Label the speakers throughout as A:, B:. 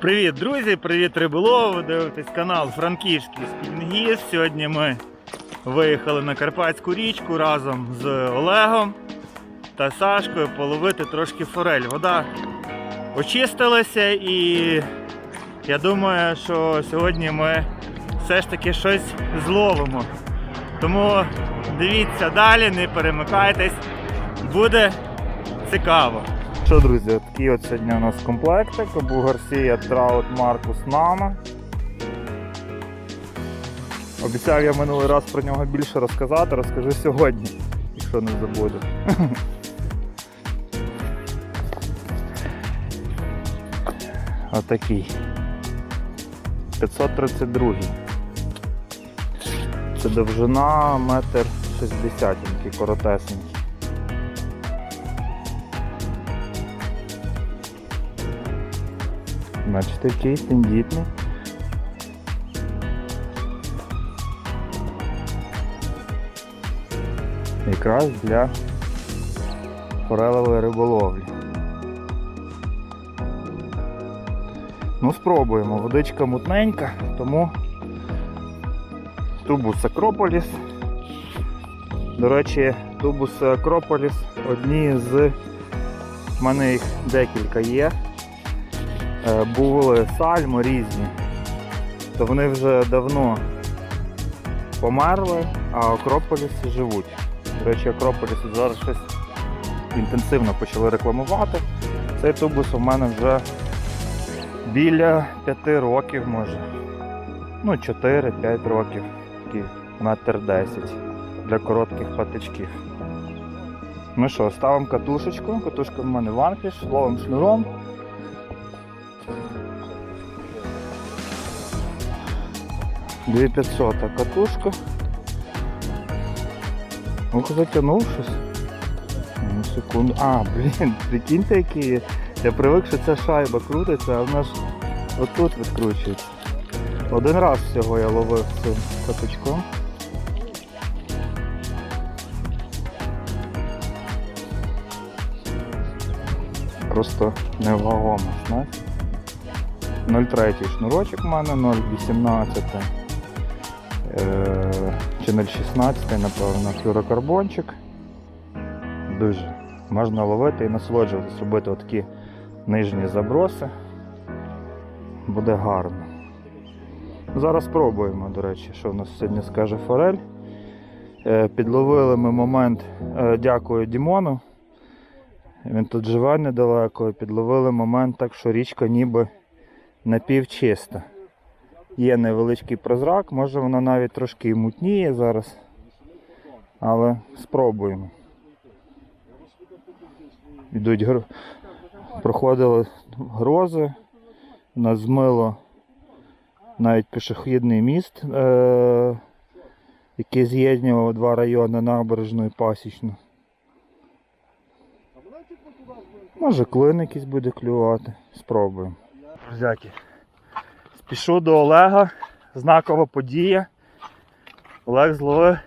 A: Привіт, друзі! Привіт, риболов! Дивитесь канал Франківський Спінгіст. Сьогодні ми виїхали на Карпатську річку разом з Олегом та Сашкою половити трошки форель. Вода очистилася і я думаю, що сьогодні ми все ж таки щось зловимо. Тому дивіться далі, не перемикайтесь, буде цікаво. Що, друзі, такий от сьогодні у нас комплектик. Абу Гарсія Траут Маркус Нана. Обіцяв я минулий раз про нього більше розказати, розкажу сьогодні, якщо не забуду. Отакий. 532. Це довжина метр 60, коротесенький. Бачите, який тендітний. Якраз для форелевої риболовлі. Ну, спробуємо. Водичка мутненька, тому тубус Акрополіс. До речі, тубус Акрополіс одні з в мене їх декілька є. Е, були сальми різні, то вони вже давно померли, а Акрополіси живуть. До речі, Акрополіси зараз щось інтенсивно почали рекламувати. Цей тубус у мене вже біля 5 років може. Ну, 4-5 років. Такий метр 10 для коротких патичків. Ну що, ставимо катушечку. Катушка в мене ванфіш, ловимо шнуром. Дві 500 катушка. Ох, затягнув щось. Ну, секунду. А, блін, прикиньте, які. Я привик, що ця шайба крутиться, а вона ж отут відкручується. Один раз всього я ловив цим каточком. Просто невагомо, знаєте. 0,3 шнурочок у мене, 0,18 е, чи 0,16, напевно, флюрокарбончик. Дуже можна ловити і насолоджуватись, робити такі нижні заброси. Буде гарно. Зараз спробуємо, до речі, що в нас сьогодні скаже Форель. Е, Підловили ми момент, е, дякую Дімону. Він тут живе недалеко. Підловили момент так, що річка ніби напівчиста. Є невеличкий прозрак, може вона навіть трошки мутніє зараз. Але спробуємо. Йдуть гр... проходили грози, нас змило навіть пішохідний міст, е- який з'єднував два райони набережну і пасічну. Може клин якийсь буде клювати. Спробуємо. Друзяки, спішу до Олега. Знакова подія. Олег зловив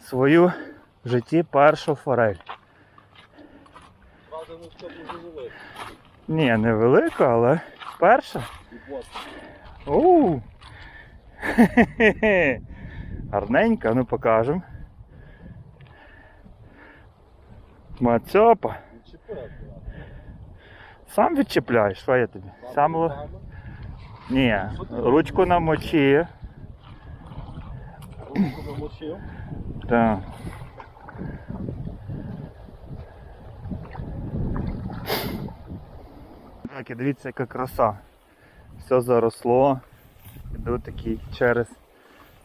A: свою в житті першу форель.
B: Правда, ну це дуже велика.
A: Ні, не велика, але перша. Оу! Гарненька, ну покажемо. Мацьопа. Сам відчіпляєш, що я тобі? Сам ло... Ні, ручку намочи.
B: Руку замочив.
A: Так. Так, і дивіться, яка краса. Все заросло. Іду такий через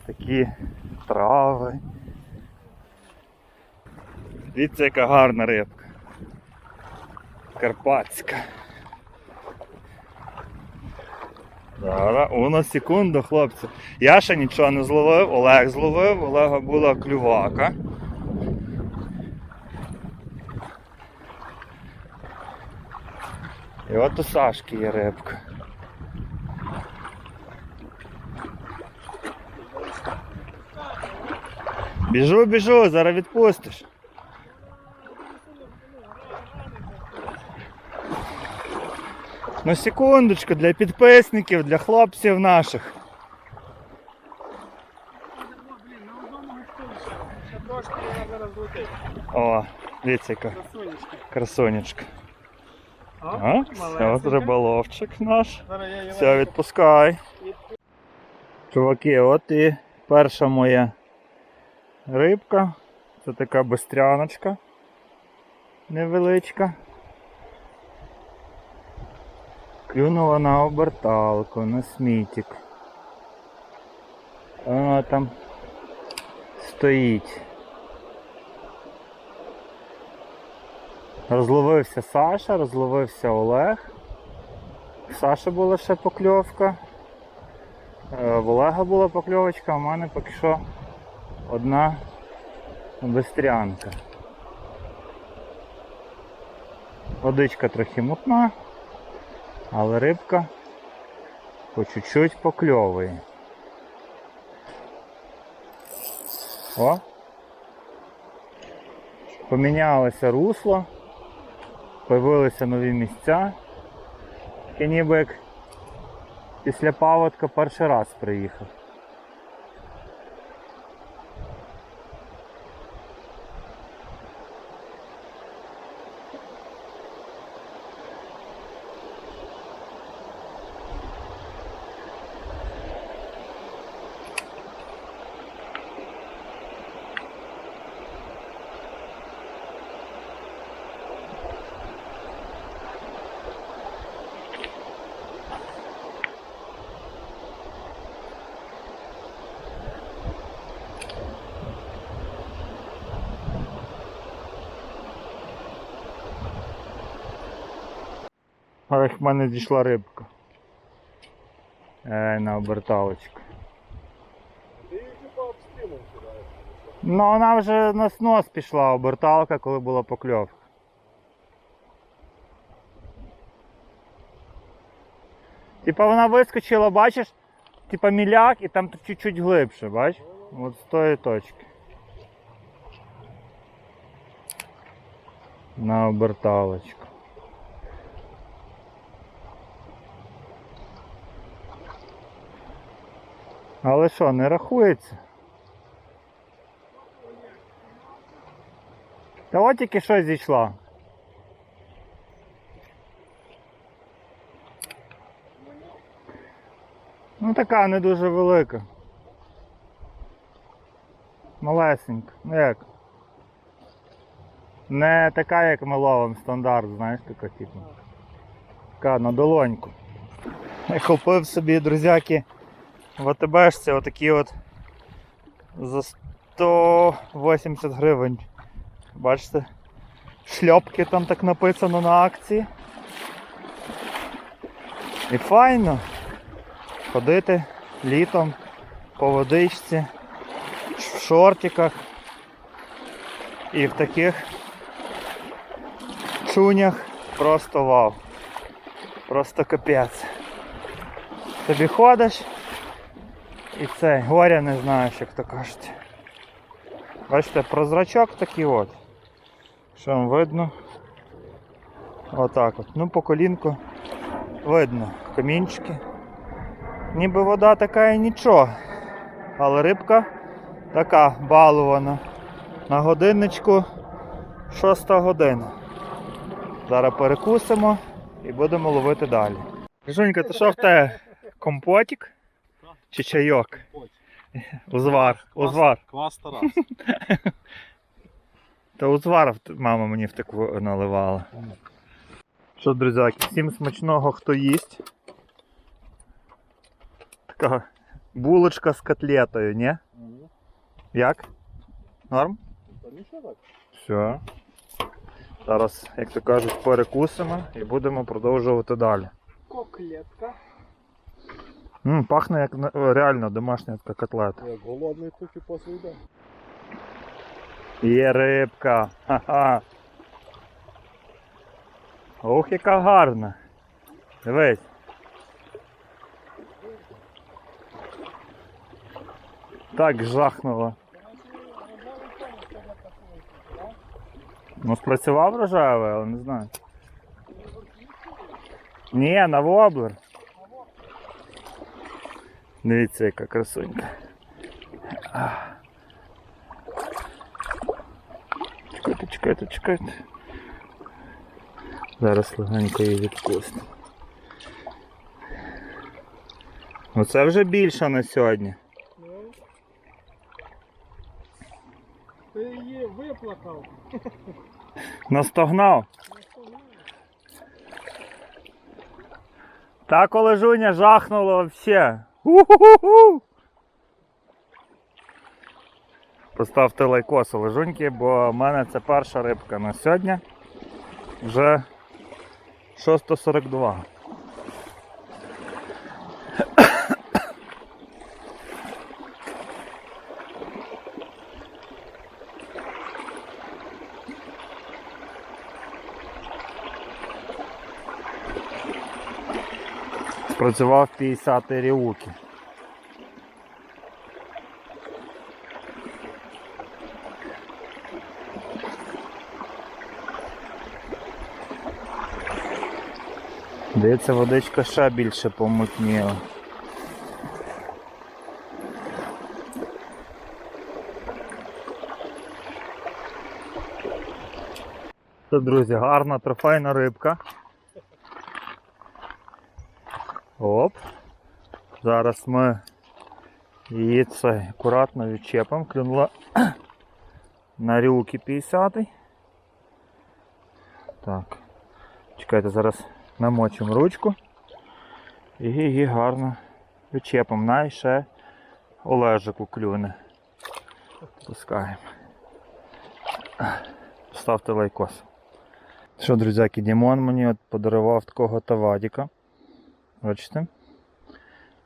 A: такі трави. Дивіться, яка гарна рибка. Карпатська. Зараз, уна секунду, хлопці. Я ще нічого не зловив, Олег зловив, Олега була клювака. І от у Сашки є рибка. Біжу, біжу, зараз відпустиш. Ну секундочку, для підписників, для хлопців наших. О, дивіться, яка
B: Красунечка.
A: красунечка.
B: А?
A: А, от риболовчик наш. Все, відпускай. Чуваки, от і перша моя рибка. Це така бистряночка. Невеличка. Клюнула на оберталку, на смітик. Вона там стоїть. Розловився Саша, розловився Олег. В Саші була ще покльовка. Е, В Олега була покльовочка, а в мене поки що одна бистрянка. Водичка трохи мутна, але рибка по чуть-чуть покльовує. О! Помінялося русло, появилися нові місця. І ніби як після паводка перший раз приїхав. Але в мене дійшла рибка. Ей, на оберталочку.
B: Ти її типа обстрілом кидаєш.
A: Ну вона вже на снос пішла оберталка, коли була покльовка. Типа вона вискочила, бачиш, типа міляк і там чуть-чуть глибше, бачиш? От з тої точки. На оберталочку. Але що, не рахується? Та от тільки що зійшла. Ну така не дуже велика. Малесенька. Ну як? Не така, як ми ловимо стандарт, знаєш, така типу. Така на долоньку. Я купив собі, друзяки, в АТБшці отакі от за 180 гривень. Бачите? Шльопки там так написано на акції. І файно ходити літом по водичці, в шортиках і в таких чунях просто вау. Просто капець. Тобі ходиш і це, горя не знаєш, як то кажуть. Бачите, прозрачок такий от. Що вам видно? Отак от. Ну по колінку видно камінчики. Ніби вода така і нічого. Але рибка така балувана. На годинничку 6 година. Зараз перекусимо і будемо ловити далі. Жунька, то що в тебе? Компотик? Чи чайок? Узвар. Узвар.
B: Квас Тарас.
A: Та узвар мама мені в таку наливала. Що, друзяки, всім смачного, хто їсть. Така булочка з котлетою, ні? Як? Норм? Все. Зараз, як то кажуть, перекусимо і будемо продовжувати далі.
B: Коклетка.
A: М, пахне як реально домашня така котлета.
B: Як голодний трохи після йде.
A: Є рибка. Ха-ха. Ох, яка гарна. Дивись. Так жахнуло. Ну, спрацював рожевий, але не знаю. Ні, на воблер. Дивіться, яка красунька. Чекайте, чекайте, чекайте. Зараз легенько її відпустимо. Оце вже більше на сьогодні.
B: Ти її виплакав.
A: Настогнав.
B: Наздогнав.
A: Так олежуня жахнуло вообще. У-ху-ху-ху. Поставте лайкос лежуньки, бо в мене це перша рибка на сьогодні. Вже 6.42. Працював 50 ріуки. Водичка ще більше помутніла. Це, друзі, гарна трофейна рибка. Зараз ми її це акуратно відчепимо. Клюнула на рюки 50. Так. Чекайте, зараз намочимо ручку і її гарно відчепимо. Най ще Олежику клюне. Пускаємо. Ставте лайкос. Що, друзяки, Дімон мені подарував такого тавадіка. Бачите?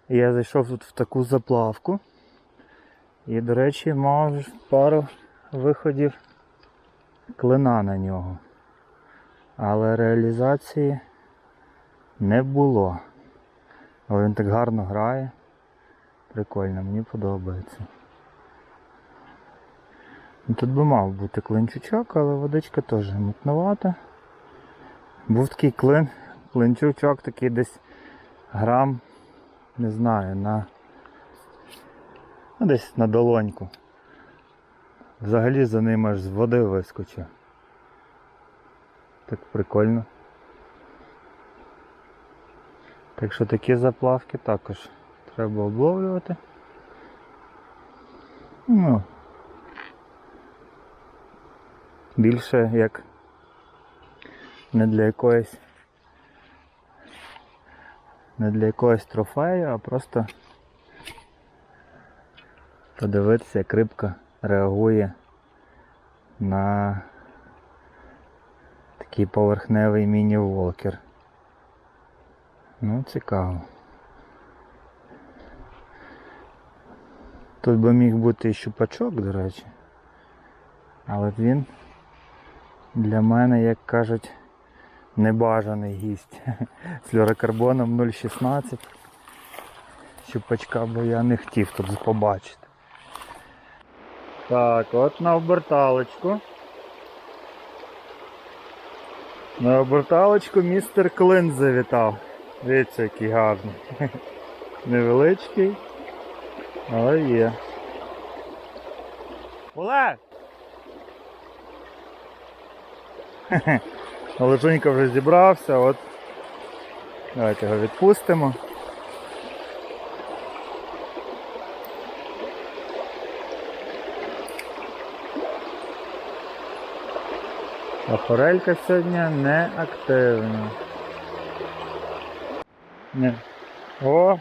A: Я зайшов тут в таку заплавку. І, до речі, мав пару виходів клина на нього. Але реалізації не було. Але він так гарно грає. Прикольно, мені подобається. Ну, Тут би мав бути клинчучок, але водичка теж мутновата. Був такий клин, клинчучок такий десь грам, не знаю, на ну, десь на долоньку. Взагалі за ним аж з води вискочив. Так прикольно. Так що такі заплавки також треба обловлювати. Ну, більше як не для якоїсь не для якогось трофею, а просто подивитися, як рибка реагує на такий поверхневий міні-волкер. Ну, цікаво. Тут би міг бути і щупачок, до речі. Але він для мене, як кажуть, небажаний гість. З флюорокарбоном 0,16. Щупачка би я не хотів тут побачити. Так, от на оберталочку. На оберталочку містер Клин завітав. Дивіться, який гарний. Невеличкий, але є. Олег! Олежунька вже зібрався, от. Давайте його відпустимо. А форелька сьогодні не активна. Не. О!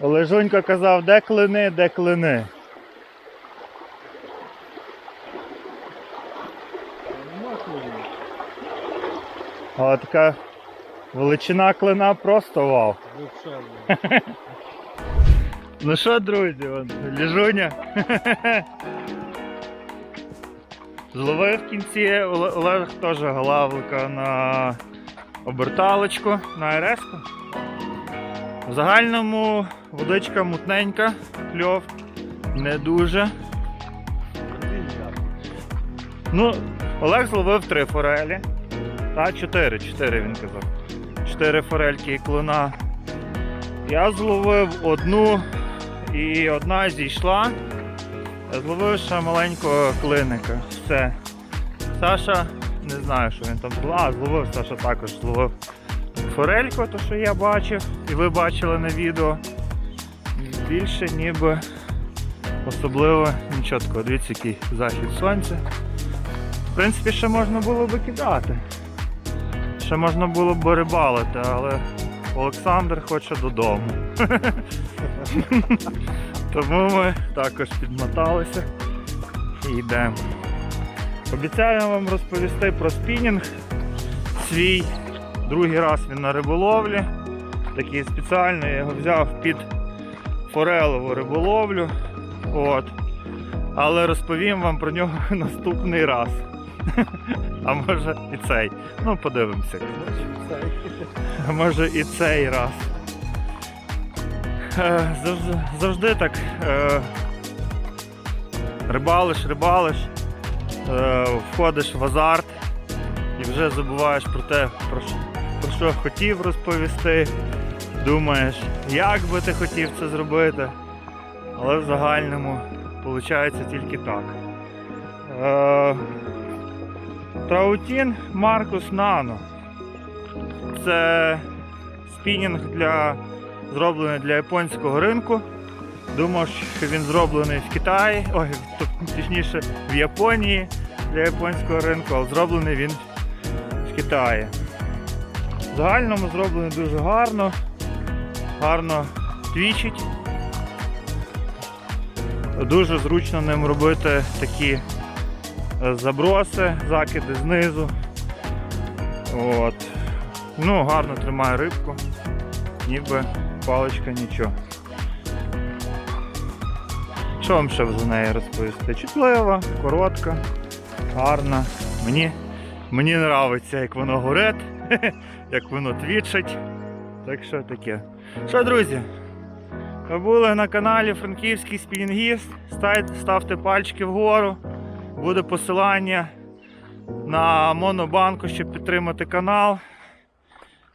A: Олежунька казав, де клини, де клини. А така величина клина просто вау. Ну що, друзі, ліжуня. Зловив в кінці Олег теж главлика на оберталочку, на РС. В загальному водичка мутненька, кльов не дуже. Ну, Олег зловив три форелі. Та, чотири, чотири він казав. 4 форельки і клуна. Я зловив одну і одна зійшла. Зловив ще маленького клиника. Все. Саша, не знаю, що він там зловив. А, зловив Саша також зловив форельку, то що я бачив, і ви бачили на відео. Більше ніби особливо нічого такого. Дивіться, який захід сонця. В принципі, ще можна було би кидати. Ще можна було б рибалити, але Олександр хоче додому. Тому ми також підмоталися і йдемо. Обіцяю вам розповісти про спінінг. Свій другий раз він на риболовлі. Такий спеціальний, я його взяв під форелеву риболовлю. От. Але розповім вам про нього наступний раз. А може і цей. Ну, подивимося. А може і цей раз. Е, Завжди, так е, рибалиш, рибалиш, е, входиш в азарт і вже забуваєш про те, про що, про що хотів розповісти. Думаєш, як би ти хотів це зробити, але в загальному виходить тільки так. Траутін Маркус Нано. Це спінінг для, зроблений для японського ринку. Думав, що він зроблений в Китаї, ой, точніше в Японії для японського ринку, але зроблений він в Китаї. В загальному зроблений дуже гарно, гарно твічить. Дуже зручно ним робити такі заброси, закиди знизу. От. Ну, гарно тримає рибку, ніби паличка нічого. Що вам ще за неї розповісти? Чутлива, коротка, гарна. Мені, мені подобається, як воно горить, як воно твічить. Так що таке. Що, друзі? Ви були на каналі Франківський спінінгіст. Ставте, ставте пальчики вгору. Буде посилання на монобанку, щоб підтримати канал.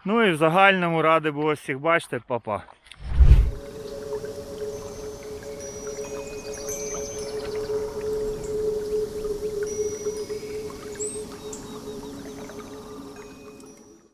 A: Ну і в загальному радий було всіх бачити, Па-па.